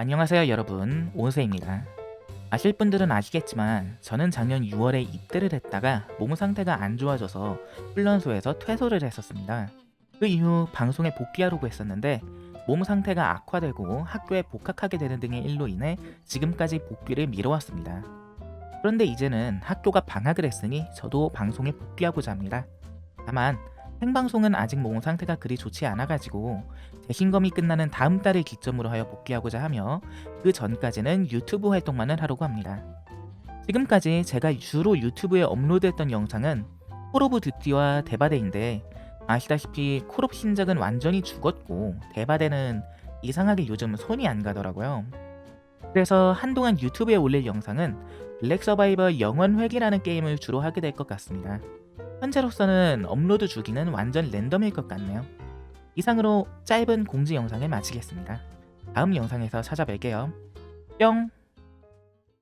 안녕하세요 여러분. 오세입니다. 아실 분들은 아시겠지만 저는 작년 6월에 입대를 했다가 몸 상태가 안 좋아져서 훈련소에서 퇴소를 했었습니다. 그 이후 방송에 복귀하려고 했었는데 몸 상태가 악화되고 학교에 복학하게 되는 등의 일로 인해 지금까지 복귀를 미뤄왔습니다. 그런데 이제는 학교가 방학을 했으니 저도 방송에 복귀하고자 합니다. 다만 생방송은 아직 몸 상태가 그리 좋지 않아가지고 재신검이 끝나는 다음 달을 기점으로 하여 복귀하고자 하며 그 전까지는 유튜브 활동만을 하려고 합니다. 지금까지 제가 주로 유튜브에 업로드했던 영상은 콜 오브 듀티와 대바대인데 아시다시피 콜옵 신작은 완전히 죽었고 대바대는 이상하게 요즘 손이 안 가더라고요. 그래서 한동안 유튜브에 올릴 영상은 블랙 서바이버 영원 회기라는 게임을 주로 하게 될 것 같습니다. 현재로서는 업로드 주기는 완전 랜덤일 것 같네요. 이상으로 짧은 공지 영상을 마치겠습니다. 다음 영상에서 찾아뵐게요. 뿅!